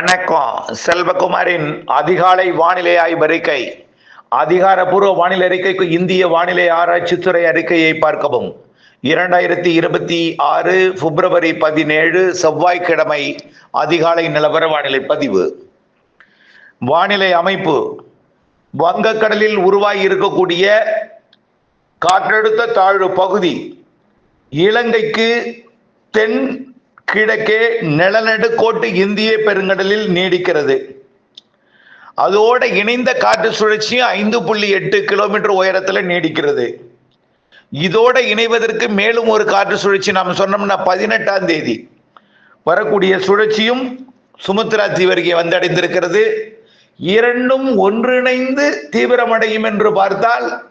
வணக்கம். செல்வகுமாரின் அதிகாலை வானிலை ஆய்வறிக்கை அதிகாரப்பூர்வ வானிலை அறிக்கைக்கு இந்திய வானிலை ஆராய்ச்சித்துறை அறிக்கையை பார்க்கவும். இரண்டாயிரத்தி இருபத்தி ஆறு பிப்ரவரி பதினேழு செவ்வாய்க்கிழமை அதிகாலை நிலவர வானிலை பதிவு. வானிலை அமைப்பு. வங்கக்கடலில் உருவாகி இருக்கக்கூடிய காற்றழுத்த தாழ்வு பகுதி இலங்கைக்கு தென் கிழக்கே நிலநடுக்கோட்டு இந்திய பெருங்கடலில் நீடிக்கிறது. அதோடு இணைந்த காற்று சுழற்சியும் ஐந்து புள்ளி எட்டு கிலோமீட்டர் உயரத்தில் நீடிக்கிறது. இதோட இணைவதற்கு மேலும் ஒரு காற்று சுழற்சி நாம் சொன்னோம்னா பதினெட்டாம் தேதி. வரக்கூடிய சுழற்சியும் சுமுத்ரா தீவருகே வந்தடைந்திருக்கிறது. இரண்டும் ஒன்றிணைந்து தீவிரமடையும் என்று பார்த்தால்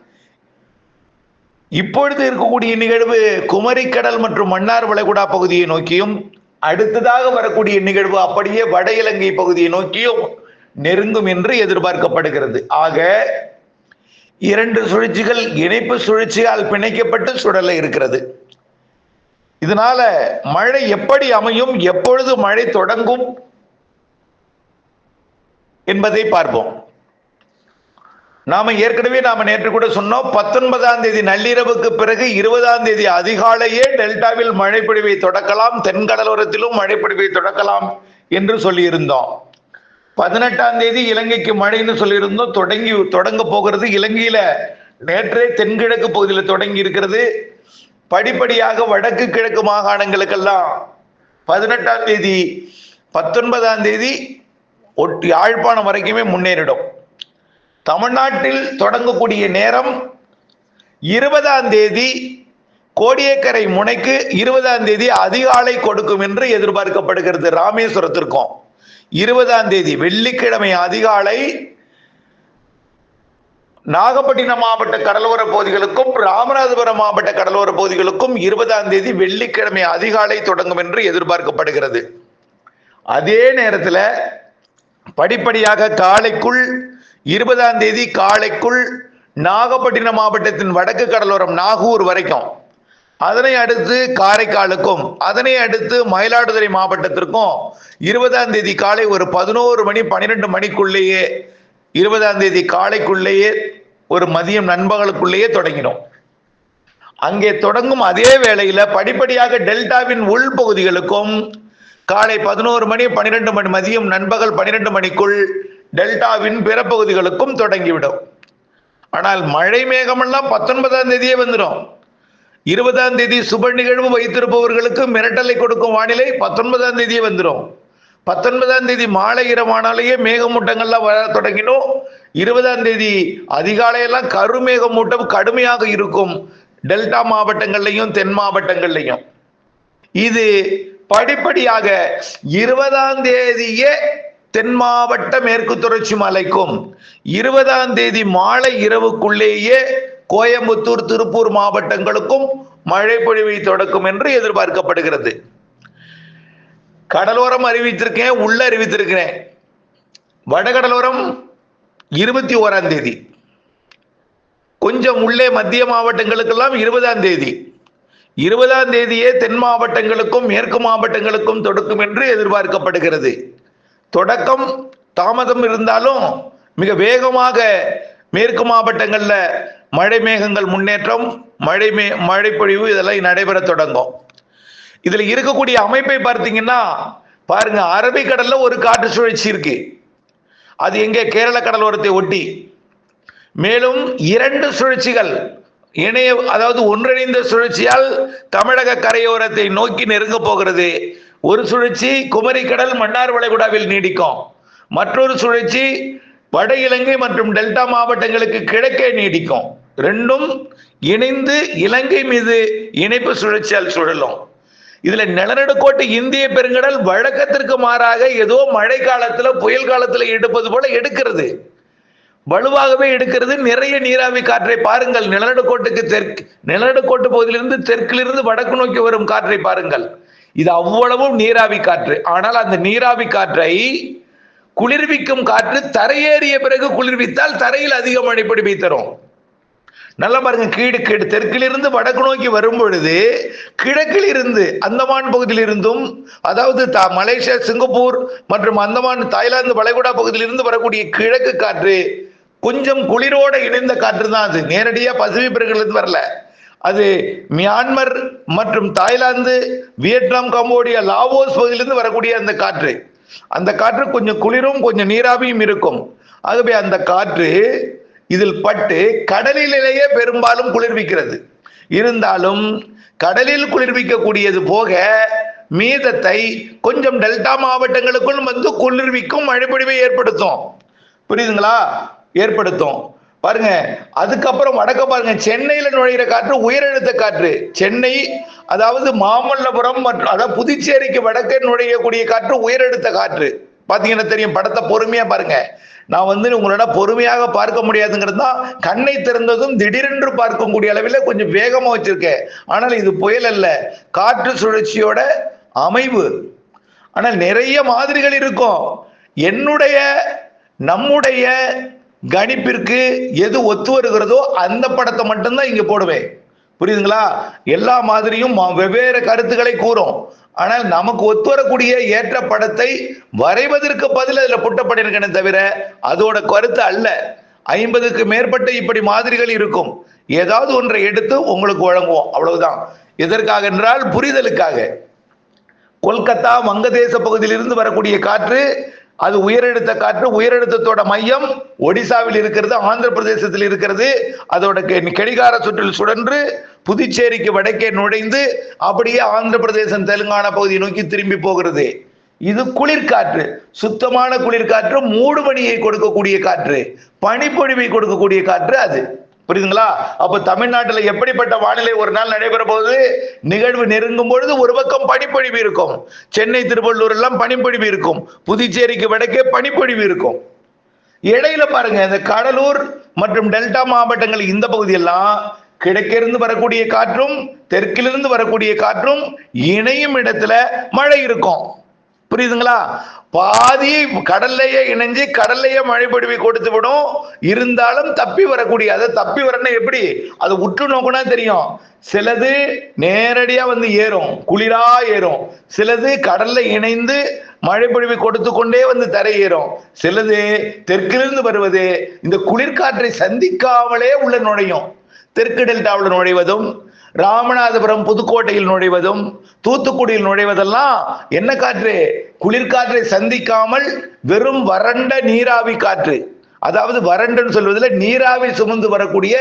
இப்பொழுது இருக்கக்கூடிய நிகழ்வு குமரிக்கடல் மற்றும் மன்னார் வளைகுடா பகுதியை நோக்கியும் அடுத்ததாக வரக்கூடிய நிகழ்வு அப்படியே வட இலங்கை பகுதியை நோக்கியும் நெருங்கும் என்று எதிர்பார்க்கப்படுகிறது. ஆக இரண்டு சுழற்சிகள் இணைப்பு சுழற்சியால் பிணைக்கப்பட்டு சுடல இருக்கிறது. இதனால மழை எப்படி அமையும் எப்பொழுது மழை தொடங்கும் என்பதை பார்ப்போம். நாம ஏற்கனவே நாம நேற்று கூட சொன்னோம் பத்தொன்பதாம் தேதி நள்ளிரவுக்கு பிறகு இருபதாம் தேதி அதிகாலையே டெல்டாவில் மழைப்பொழிவை தொடக்கலாம் தென்கடலோரத்திலும் மழைப்பொழிவை தொடக்கலாம் என்று சொல்லியிருந்தோம். பதினெட்டாம் தேதி இலங்கைக்கு மழைன்னு சொல்லியிருந்தோம் தொடங்கி தொடங்க போகிறது இலங்கையில. நேற்றே தென்கிழக்கு பகுதியில் தொடங்கி இருக்கிறது. படிப்படியாக வடக்கு கிழக்கு மாகாணங்களுக்கெல்லாம் பதினெட்டாம் தேதி பத்தொன்பதாம் தேதி ஒட்டி யாழ்ப்பாணம் வரைக்குமே முன்னேறிடும். தமிழ்நாட்டில் தொடங்கக்கூடிய நேரம் இருபதாம் தேதி கோடியக்கரை முனைக்கு இருபதாம் தேதி அதிகாலை கொடுக்கும் என்று எதிர்பார்க்கப்படுகிறது ராமேஸ்வரத்திற்கும். இருபதாம் தேதி வெள்ளிக்கிழமை அதிகாலை நாகப்பட்டினம் மாவட்ட கடலோர பகுதிகளுக்கும் ராமநாதபுரம் மாவட்ட கடலோர பகுதிகளுக்கும் இருபதாம் தேதி வெள்ளிக்கிழமை அதிகாலை தொடங்கும் என்று எதிர்பார்க்கப்படுகிறது. அதே நேரத்தில் படிப்படியாக காலைக்குள் இருபதாம் தேதி காலைக்குள் நாகப்பட்டினம் மாவட்டத்தின் வடக்கு கடலோரம் நாகூர் வரைக்கும். அதனை அடுத்து காரைக்காலுக்கும் அதனை அடுத்து மயிலாடுதுறை மாவட்டத்திற்கும் இருபதாம் தேதி காலை ஒரு பதினோரு மணி பன்னிரெண்டு மணிக்குள்ளேயே இருபதாம் தேதி காலைக்குள்ளேயே ஒரு மதியம் நண்பகலுக்குள்ளேயே தொடங்கினோம் அங்கே தொடங்கும் அதே வேளையில படிப்படியாக டெல்டாவின் உள்பகுதிகளுக்கும் காலை பதினோரு மணி பன்னிரெண்டு மணி மதியம் நண்பகல் பன்னிரெண்டு மணிக்குள் டெல்டாவின் பிற பகுதிகளுக்கும் தொடங்கிவிடும். ஆனால் மழை மேகமெல்லாம் பத்தொன்பதாம் தேதியே வந்துடும். இருபதாம் தேதி சுப நிகழ்வு வைத்திருப்பவர்களுக்கு மிரட்டலை கொடுக்கும் வானிலை பத்தொன்பதாம் தேதியே வந்துடும். பத்தொன்பதாம் தேதி மாலை இரவானாலேயே மேகமூட்டங்கள்லாம் வர தொடங்கினோம் இருபதாம் தேதி அதிகாலையெல்லாம் கருமேகமூட்டம் கடுமையாக இருக்கும் டெல்டா மாவட்டங்கள்லையும் தென் மாவட்டங்கள்லையும். இது படிப்படியாக இருபதாம் தேதியே தென் மாவட்ட மேற்கு தொடர்ச்சி மலைக்கும் இருபதாம் தேதி மாலை இரவுக்குள்ளேயே கோயம்புத்தூர் திருப்பூர் மாவட்டங்களுக்கும் மழை பொழிவை தொடக்கும் என்று எதிர்பார்க்கப்படுகிறது. கடலோரம் அறிவித்திருக்கேன் உள்ள அறிவித்திருக்கிறேன். வடகடலோரம் இருபத்தி ஓராம் தேதி. கொஞ்சம் உள்ளே மத்திய மாவட்டங்களுக்கெல்லாம் இருபதாம் தேதி. இருபதாம் தேதியே தென் மாவட்டங்களுக்கும் மேற்கு மாவட்டங்களுக்கும் தொடக்கும் என்று எதிர்பார்க்கப்படுகிறது. தொடக்கம் தாமதம் இருந்தாலும் மிக வேகமாக மேற்கு மாவட்டங்களில் மழை மேகங்கள் முன்னேற்றம் மழை மே மழைப்பொழிவு இதெல்லாம் நடைபெற தொடங்கும். இதில் இருக்கக்கூடிய அமைப்பை பார்த்தீங்கன்னா பாருங்க அரபிக்கடலில் ஒரு காற்று சுழற்சி இருக்கு. அது எங்கே? கேரள கடலோரத்தை ஒட்டி. மேலும் இரண்டு சுழற்சிகள் இணைய அதாவது ஒன்றிணைந்த சுழற்சியால் தமிழக கரையோரத்தை நோக்கி நெருங்க போகிறது. ஒரு சுழற்சி குமரிக்கடல் மன்னார் வளைகுடாவில் நீடிக்கும். மற்றொரு சுழற்சி வட இலங்கை மற்றும் டெல்டா மாவட்டங்களுக்கு கிழக்கே நீடிக்கும். ரெண்டும் இணைந்து இலங்கை மீது இணைப்பு சுழற்சியால் சுழலும். இதுல நிலநடுக்கோட்டு இந்திய பெருங்கடல் வழக்கத்திற்கு மாறாக ஏதோ மழை காலத்துல புயல் காலத்துல எடுப்பது போல எடுக்கிறது. வலுவாகவே எடுக்கிறது. நிறைய நீராவி காற்றை பாருங்கள். நிலநடுக்கோட்டுக்கு தெற்கு நிலநடுக்கோட்டு பகுதியிலிருந்து தெற்கிலிருந்து வடக்கு நோக்கி வரும் காற்றை பாருங்கள். இது அவ்வளவும் நீராவி காற்று. ஆனால் அந்த நீராவி காற்றை குளிர்விக்கும் காற்று தரையேறிய பிறகு குளிர்வித்தால் தரையில் அதிக மழை தரும் நல்லா பாருங்க கீடு கீடு. தெற்கிலிருந்து வடக்கு நோக்கி வரும் பொழுது கிழக்கில் இருந்து அந்தமான் பகுதியிலிருந்தும் அதாவது த- மலேசியா சிங்கப்பூர் மற்றும் அந்தமான் தாய்லாந்து வளைகுடா பகுதியிலிருந்து வரக்கூடிய கிழக்கு காற்று கொஞ்சம் குளிரோட இணைந்த காற்று தான் அது. நேரடியாக பசிபிக் பிறகுலேருந்து வரல. அது மியான்மர் மற்றும் தாய்லாந்து வியட்நாம் கம்போடியா லாவோஸ் பகுதியிலிருந்து வரக்கூடிய அந்த காற்று. அந்த காற்று கொஞ்சம் குளிரும் கொஞ்சம் நீராவியும் இருக்கும். ஆகவே அந்த காற்று இதில் பட்டு கடலிலேயே பெரும்பாலும் குளிர்விக்கிறது. இருந்தாலும் கடலில் குளிர்விக்கக்கூடியது போக மீதத்தை கொஞ்சம் டெல்டா மாவட்டங்களுக்குள் வந்து குளிர்விக்கும் மழைப்பொழிவை ஏற்படுத்தும். புரியுதுங்களா? ஏற்படுத்தும். பாருங்க அதுக்கப்புறம் வடக்க பாருங்க சென்னையில நுழையிற காற்று உயரழுத்த காற்று. சென்னை அதாவது மாமல்லபுரம் மற்றும் அதாவது புதுச்சேரிக்கு வடக்கே நுழையக்கூடிய காற்று உயரழுத்த காற்று. பாத்தீங்கன்னா தெரியும் படத்தை பொறுமையா பாருங்க. நான் வந்து உங்களோட பொறுமையாக பார்க்க முடியாதுங்கிறது தான் கண்ணை திறந்ததும் திடீரென்று பார்க்கக்கூடிய அளவில் கொஞ்சம் வேகமா வச்சிருக்கேன். ஆனால் இது புயல் அல்ல காற்று சுழற்சியோட அமைவு. ஆனால் நிறைய மாதிரிகள் இருக்கும். என்னுடைய நம்முடைய கணிப்பிற்கு எது ஒத்து வருகிறதோ அந்த படத்தை மட்டும்தான் இங்க போடுவேன். புரியுதுங்களா? எல்லா மாதிரியும் வெவ்வேறு கருத்துக்களை கூறும். ஆனால் நமக்கு ஒத்து வரக்கூடிய ஏற்ற படத்தை வரைவதற்கு பதில் அதில் புட்டப்பட்டிருக்கனே தவிர அதோட கருத்து அல்ல. ஐம்பதுக்கு மேற்பட்ட இப்படி மாதிரிகள் இருக்கும். ஏதாவது ஒன்றை எடுத்து உங்களுக்கு வழங்குவோம். அவ்வளவுதான். எதற்காக என்றால் புரிதலுக்காக. கொல்கத்தா வங்கதேச பகுதியிலிருந்து வரக்கூடிய காற்று அது உயரழுத்த காற்று உயரழுத்தத்தோட மையம் ஒடிசாவில் இருக்கிறது ஆந்திர பிரதேசத்தில் இருக்கிறது. அதோட கெ- கெடிகார சுற்றில் சுழன்று புதுச்சேரிக்கு வடக்கே நுழைந்து அப்படியே ஆந்திர பிரதேசம் தெலுங்கானா பகுதியை நோக்கி திரும்பி போகிறது. இது குளிர்காற்று. சுத்தமான குளிர்காற்று மூடுபனியை கொடுக்கக்கூடிய காற்று. பனிப்பொழிவை கொடுக்கக்கூடிய காற்று அது. புரியுதுங்களா? அப்ப தமிழ்நாட்டில் எப்படிப்பட்ட வானிலை ஒரு நாள் நடைபெற போது நிகழ்வு நெருங்கும் பொழுது ஒரு பக்கம் பனிப்பொழிவு இருக்கும். சென்னை திருவள்ளூர் எல்லாம் பனிப்பொழிவு இருக்கும். புதுச்சேரிக்கு வடக்கே பனிப்பொழிவு இருக்கும். இடையில பாருங்க இந்த கடலூர் மற்றும் டெல்டா மாவட்டங்கள் இந்த பகுதியெல்லாம் கிழக்கிலிருந்து வரக்கூடிய காற்றும் தெற்கிலிருந்து வரக்கூடிய காற்றும் இணையும் இடத்துல மழை இருக்கும். புரியுதுங்களா? பாதி கடல்லையே இணைஞ்சு கடல்லையே மழை பொழிவை கொடுத்து விடும். இருந்தாலும் தப்பி வரக்கூடிய அதை தப்பி வரணும் எப்படி? அது உற்று நோக்குனா தெரியும். சிலது நேரடியா வந்து ஏறும் குளிரா ஏறும். சிலது கடல்ல இணைந்து மழை பொழிவை கொடுத்து கொண்டே வந்து தரை ஏறும். சிலது தெற்கிலிருந்து வருவது இந்த குளிர்காற்றை சந்திக்காமலே உள்ள நுழையும். தெற்கு டெல்டாவில் நுழைவதும் ராமநாதபுரம் புதுக்கோட்டையில் நுழைவதும் தூத்துக்குடியில் நுழைவதெல்லாம் என்ன காற்று? குளிர்காற்றை சந்திக்காமல் வெறும் வறண்ட நீராவி காற்று. அதாவது வறண்டுன்னு சொல்வதில் நீராவி சுமந்து வரக்கூடிய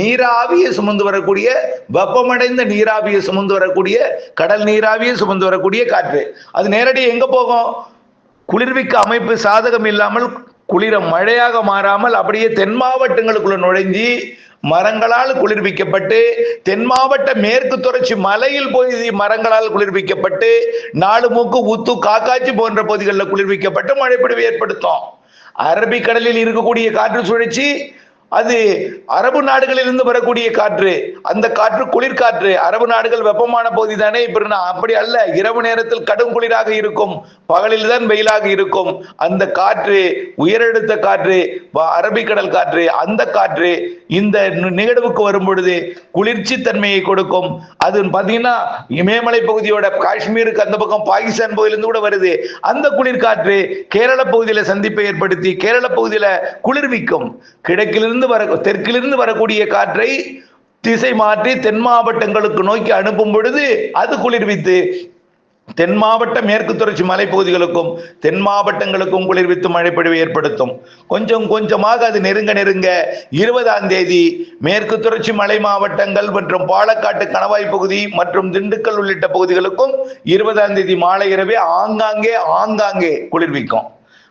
நீராவியை சுமந்து வரக்கூடிய வெப்பமடைந்த நீராவியை சுமந்து வரக்கூடிய கடல் நீராவியை சுமந்து வரக்கூடிய காற்று. அது நேரடியாக எங்க போகும்? குளிர்விக்க அமைப்பு சாதகம் இல்லாமல் குளிர மழையாக மாறாமல் அப்படியே தென் மாவட்டங்களுக்குள்ள நுழைஞ்சி மரங்களால் குளிர்விக்கப்பட்டு தென் மாவட்ட மேற்கு தொடர்ச்சி மலையில் போய் மரங்களால் குளிர்விக்கப்பட்டு நாலு மூக்கு உத்து காக்காச்சி போன்ற பகுதிகளில் குளிர்விக்கப்பட்டு மழைப்பொழிவு ஏற்படுத்தும். அரபிக்கடலில் இருக்கக்கூடிய காற்று சுழற்சி அது அரபு நாடுகளிலிருந்து வரக்கூடிய காற்று அந்த காற்று குளிர்காற்று. அரபு நாடுகள் வெப்பமான பகுதி தானே இப்ப அப்படி அல்ல. இரவு நேரத்தில் கடும் குளிராக இருக்கும். பகலில் தான் வெயிலாக இருக்கும். அந்த காற்று உயரழுத்த காற்று அரபிக்கடல் காற்று அந்த காற்று இந்த நிகழ்வுக்கு வரும் பொழுது குளிர்ச்சி தன்மையை கொடுக்கும். அது பாத்தீங்கன்னா இமயமலை பகுதியோட காஷ்மீருக்கு அந்த பக்கம் பாகிஸ்தான் பகுதியிலிருந்து கூட வருது. அந்த குளிர்காற்று கேரள பகுதியில சந்திப்பை ஏற்படுத்தி கேரள பகுதியில குளிர்விக்கும். கிழக்கிலிருந்து வர தெற்கிலிருந்து வரக்கூடிய காற்றை திசை மாற்றி தென் மாவட்டங்களுக்கு நோக்கி அனுப்பும் பொழுது அது குளிர்வித்து தென் மாவட்ட மேற்கு தொடர்ச்சி மலைப்பகுதிகளுக்கும் தென் மாவட்டங்களுக்கும் குளிர்வித்து மழைப்பொழிவு ஏற்படுத்தும். கொஞ்சம் கொஞ்சமாக அது நெருங்க நெருங்க இருபதாம் தேதி மேற்கு தொடர்ச்சி மலை மாவட்டங்கள் மற்றும் பாலக்காட்டு கணவாய் பகுதி மற்றும் திண்டுக்கல் உள்ளிட்ட பகுதிகளுக்கும் இருபதாம் தேதி மாலை இரவே ஆங்காங்கே ஆங்காங்கே குளிர்விக்கும்.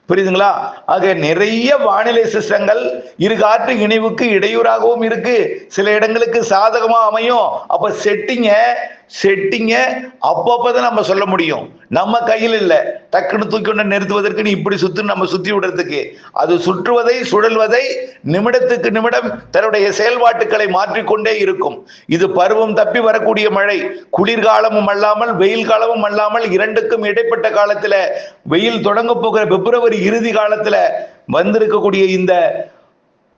புரியுதுங்களா? ஆக நிறைய வானிலை சிஸ்டங்கள் இரு காற்று இணைவுக்கு இடையூறாகவும் இருக்கு. சில இடங்களுக்கு சாதகமா அமையும். அப்ப செட்டிங்க செட்டிங்க அப்பப்பதான் நம்ம சொல்ல முடியும். நம்ம கையில் இல்லை. டக்குன்னு தூக்கி கொண்டு நிறுத்துவதற்கு நீ இப்படி சுத்து நம்ம சுத்தி விடுறதுக்கு. அது சுற்றுவதை சுழல்வதை நிமிடத்துக்கு நிமிடம் தன்னுடைய செயல்பாட்டுகளை மாற்றிக்கொண்டே இருக்கும். இது பருவம் தப்பி வரக்கூடிய மழை. குளிர்காலமும் அல்லாமல் வெயில் காலமும் அல்லாமல் இரண்டுக்கும் இடைப்பட்ட காலத்துல வெயில் தொடங்க போகிற பிப்ரவரி இறுதி காலத்துல வந்திருக்கக்கூடிய இந்த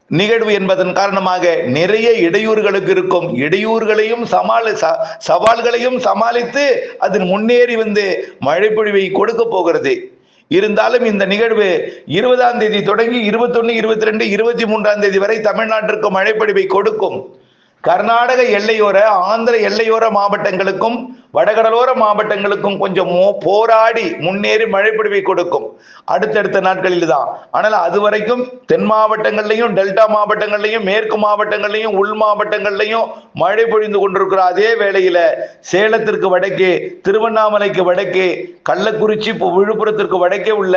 நிகழ்வு என்பதன் காரணமாக நிறைய இடையூறுகளுக்கு இருக்கும். இடையூறுகளையும் சமாளி ச- சவால்களையும் சமாளித்து அதன் முன்னேறி வந்து மழை பொழிவை கொடுக்க போகிறது. இருந்தாலும் இந்த நிகழ்வு இருபதாம் தேதி தொடங்கி இருபத்தொன்னு இருபத்தி ரெண்டு இருபத்தி மூன்றாம் தேதி வரை தமிழ்நாட்டிற்கு மழைப்பொழிவை கொடுக்கும். கர்நாடக எல்லையோர ஆந்திர எல்லையோர மாவட்டங்களுக்கும் வடகடலோர மாவட்டங்களுக்கும் கொஞ்சம் போராடி முன்னேறி மழை பிடிவை கொடுக்கும். அடுத்தடுத்த நாட்களில் தான் ஆனால் அது வரைக்கும் தென் மாவட்டங்கள்லையும் டெல்டா மாவட்டங்கள்லையும் மேற்கு மாவட்டங்கள்லையும் உள் மாவட்டங்கள்லையும் மழை பொழிந்து கொண்டிருக்கிற அதே வேளையில சேலத்திற்கு வடக்கே திருவண்ணாமலைக்கு வடக்கே கள்ளக்குறிச்சி விழுப்புரத்திற்கு வடக்கே உள்ள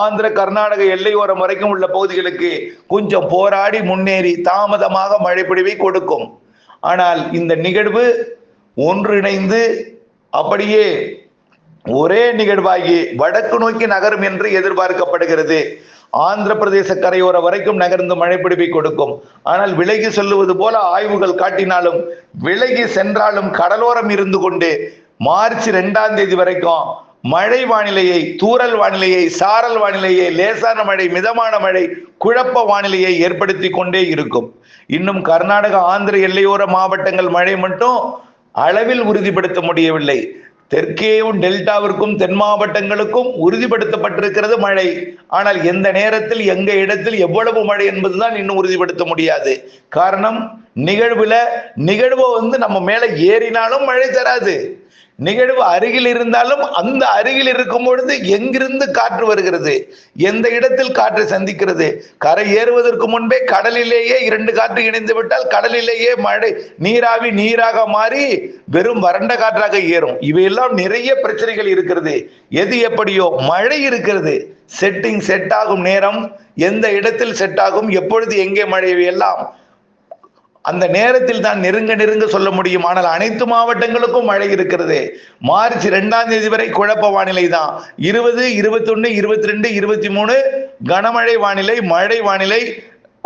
ஆந்திர கர்நாடக எல்லையோரம் வரைக்கும் உள்ள பகுதிகளுக்கு கொஞ்சம் போராடி முன்னேறி தாமதமாக மழை பிடிவை கொடுக்கும். ஆனால் இந்த நிகழ்வு ஒன்றிணைந்து அப்படியே ஒரே நிகழ்வாகி வடக்கு நோக்கி நகரும் என்று எதிர்பார்க்கப்படுகிறது. ஆந்திர பிரதேச கரையோர வரைக்கும் நகர்ந்து மழைப்பிடிப்பை கொடுக்கும். ஆனால் விலகி சொல்லுவது போல ஆய்வுகள் காட்டினாலும் விலகி சென்றாலும் கடலோரம் இருந்து கொண்டு மார்ச் இரண்டாம் தேதி வரைக்கும் மழை வானிலையை தூரல் வானிலையை சாரல் வானிலையை லேசான மழை மிதமான மழை குழப்ப வானிலையை ஏற்படுத்தி கொண்டே இருக்கும். இன்னும் கர்நாடக ஆந்திர எல்லையோர மாவட்டங்கள் மழை மட்டும் அளவில் உறுதிப்படுத்த முடியவில்லை. தெற்கேயும் டெல்டாவிற்கும் தென் மாவட்டங்களுக்கும் உறுதிப்படுத்தப்பட்டிருக்கிறது மழை. ஆனால் எந்த நேரத்தில் எங்க இடத்தில் எவ்வளவு மழை என்பதுதான் இன்னும் உறுதிப்படுத்த முடியாது. காரணம் நிகழ்வுல நிகழ்வை வந்து நம்ம மேல ஏறினாலும் மழை தராது. நிகழ்வு அருகில் இருந்தாலும் அந்த அருகில் இருக்கும் பொழுது எங்கிருந்து காற்று வருகிறது? எந்த இடத்தில் காற்று சந்திக்கிறது? கரை ஏறுவதற்கு முன்பே கடலிலேயே இரண்டு காற்று இணைந்து விட்டால் கடலிலேயே மழை நீராவி நீராக மாறி வெறும் வறண்ட காற்றாக ஏறும். இவையெல்லாம் நிறைய பிரச்சனைகள் இருக்கிறது. எது எப்படியோ மழை இருக்கிறது. செட்டிங் செட் ஆகும் நேரம். எந்த இடத்தில் செட் ஆகும்? எப்பொழுது எங்கே மழை? எல்லாம் அந்த நேரத்தில் தான் நெருங்க நெருங்க சொல்ல முடியும். ஆனால் அனைத்து மாவட்டங்களுக்கும் மழை இருக்கிறது. மார்ச் இரண்டாம் தேதி வரை குழப்ப வானிலை தான். இருபது இருபத்தொன்னு இருபத்தி ரெண்டு இருபத்தி மூணு கனமழை வானிலை மழை வானிலை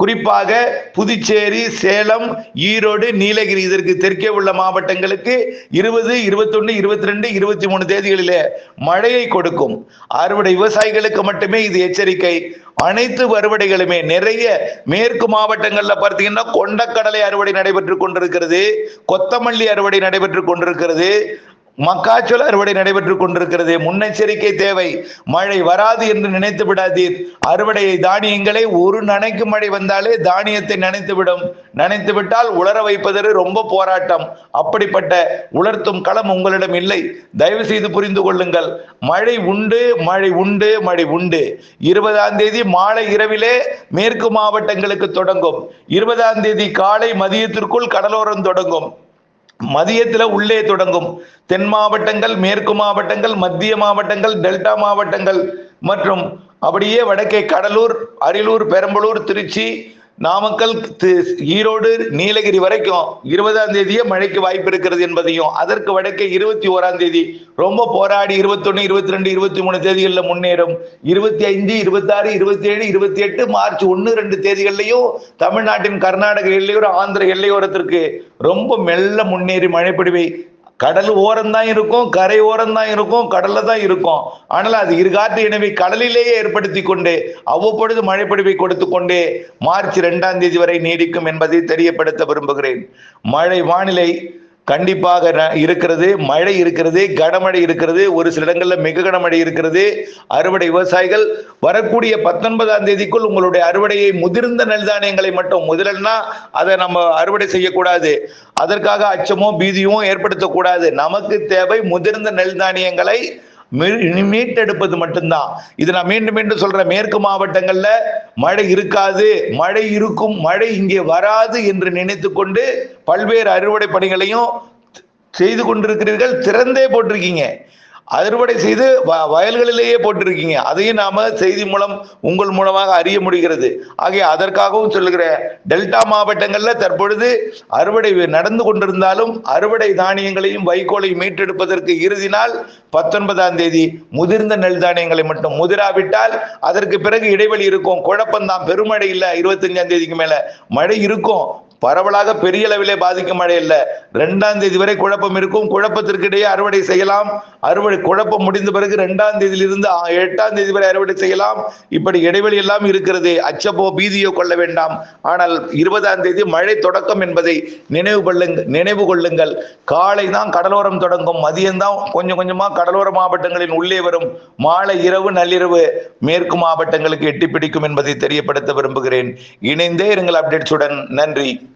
குறிப்பாக புதுச்சேரி சேலம் ஈரோடு நீலகிரி இதற்கு தெற்கே உள்ள மாவட்டங்களுக்கு இருபது இருபத்தொன்னு இருபத்தி ரெண்டு இருபத்தி மூணு தேதிகளிலே மழையை கொடுக்கும். அறுவடை விவசாயிகளுக்கு மட்டுமே இது எச்சரிக்கை. அனைத்து அறுவடைகளுமே நிறைய மேற்கு மாவட்டங்கள்ல பார்த்தீங்கன்னா கொண்டக்கடலை அறுவடை நடைபெற்று கொண்டிருக்கிறது கொத்தமல்லி அறுவடை நடைபெற்று கொண்டிருக்கிறது மக்காச்சோள அறுவடை நடைபெற்றுக் கொண்டிருக்கிறது. முன்னெச்சரிக்கை தேவை. மழை வராது என்று நினைத்து விடாதீர். அறுவடை தானியங்களை ஒரு நனைக்கு மழை வந்தாலே தானியத்தை நனைத்து விடும் நனைத்து விட்டால் உலர வைப்பதற்கு ரொம்ப போராட்டம். அப்படிப்பட்ட உலர்த்தும் களம் உங்களிடம் இல்லை. தயவு செய்து புரிந்து கொள்ளுங்கள். மழை உண்டு மழை உண்டு மழை உண்டு. இருபதாம் தேதி மாலை இரவிலே மேற்கு மாவட்டங்களுக்கு தொடங்கும். இருபதாம் தேதி காலை மதியத்திற்குள் கடலோரம் தொடங்கும். மதியத்தில் உள்ளே தொடங்கும். தென் மாவட்டங்கள் மேற்கு மாவட்டங்கள் மத்திய மாவட்டங்கள் டெல்டா மாவட்டங்கள் மற்றும் அப்படியே வடக்கே கடலூர் அரியலூர் பெரம்பலூர் திருச்சி நாமக்கல் ஈரோடு நீலகிரி வரைக்கும் இருபதாம் தேதியே மழைக்கு வாய்ப்பு இருக்கிறது என்பதையும் அதற்கு வடக்கே இருபத்தி ஓராம் தேதி ரொம்ப போராடி இருபத்தொன்னு இருபத்தி ரெண்டு இருபத்தி மூணு தேதிகளில் முன்னேறும். இருபத்தி ஐந்து இருபத்தாறு இருபத்தி ஏழு இருபத்தி எட்டு மார்ச் ஒன்று ரெண்டு தேதிகள்லையும் தமிழ்நாட்டின் கர்நாடக எல்லையோர ஆந்திர எல்லையோரத்திற்கு ரொம்ப மெல்ல முன்னேறி மழைப்பொழிவை கடல் ஓரம் தான் இருக்கும் கரை ஓரம் தான் இருக்கும் கடல்ல தான் இருக்கும். ஆனால் அது இருகாட்டு இணைவை கடலிலேயே ஏற்படுத்தி கொண்டு அவ்வப்பொழுது மழைப்பொழிவை கொடுத்து கொண்டே மார்ச் இரண்டாம் தேதி வரை நீடிக்கும் என்பதை தெரியப்படுத்த விரும்புகிறேன். மழை வானிலை கண்டிப்பாக இருக்கிறது மழை இருக்கிறது கனமழை இருக்கிறது ஒரு சில இடங்களில் மிக கனமழை இருக்கிறது. அறுவடை விவசாயிகள் வரக்கூடிய பத்தொன்பதாம் தேதிக்குள் உங்களுடைய அறுவடையை முதிர்ந்த நெல் தானியங்களை மட்டும் முதலன்னா அதை நம்ம அறுவடை செய்யக்கூடாது. அதற்காக அச்சமோ பீதியும் ஏற்படுத்தக்கூடாது. நமக்கு தேவை முதிர்ந்த நெல் தானியங்களை மீட்டெடுப்பது மட்டும்தான். இது நான் மீண்டும் மீண்டும் சொல்றேன். மேற்கு மாவட்டங்கள்ல மழை இருக்காது. மழை இருக்கும் மழை இங்கே வராது என்று நினைத்து கொண்டு பல்வேறு அறுவடை பணிகளையும் செய்து கொண்டிருக்கிறீர்கள். திறந்தே போட்டிருக்கீங்க. அறுவடை செய்து வ- வயல்களிலேயே போட்டிருக்கீங்க. அதையும் நாம செய்தி மூலம் உங்கள் மூலமாக அறிய முடிகிறது. ஆகிய அதற்காகவும் சொல்லுகிற டெல்டா மாவட்டங்கள்ல தற்பொழுது அறுவடை நடந்து கொண்டிருந்தாலும் அறுவடை தானியங்களையும் வைக்கோலையும் மீட்டெடுப்பதற்கு இறுதி நாள் பத்தொன்பதாம் தேதி. முதிர்ந்த நெல் தானியங்களை மட்டும் முதிராவிட்டால் அதற்கு பிறகு இடைவெளி இருக்கும். குழப்பம்தான். பெருமழை இல்லை. இருபத்தஞ்சாம் தேதிக்கு மேல மழை இருக்கும். பரவலாக பெரிய அளவிலே பாதிக்கும் மழை இல்ல. ரெண்டாம் தேதி வரை குழப்பம் இருக்கும். குழப்பத்திற்கிடையே அறுவடை செய்யலாம். அறுவடை குழப்பம் முடிந்த பிறகு ரெண்டாம் தேதியிலிருந்து ஆ- எட்டாம் தேதி வரை அறுவடை செய்யலாம். இப்படி இடைவெளி எல்லாம் இருக்கிறது. அச்சப்போ பீதியோ கொள்ள வேண்டாம். ஆனால் இருபதாம் தேதி மழை தொடக்கம் என்பதை நினைவு கொள்ளுங்க நினைவு கொள்ளுங்கள். காலை தான் கடலோரம் தொடங்கும். மதியம்தான் கொஞ்சம் கொஞ்சமா கடலோர மாவட்டங்களின் உள்ளே வரும். மாலை இரவு நள்ளிரவு மேற்கு மாவட்டங்களுக்கு எட்டி பிடிக்கும் என்பதை தெரியப்படுத்த விரும்புகிறேன். இணைந்தே இருங்கள் அப்டேட்ஸுடன் நன்றி.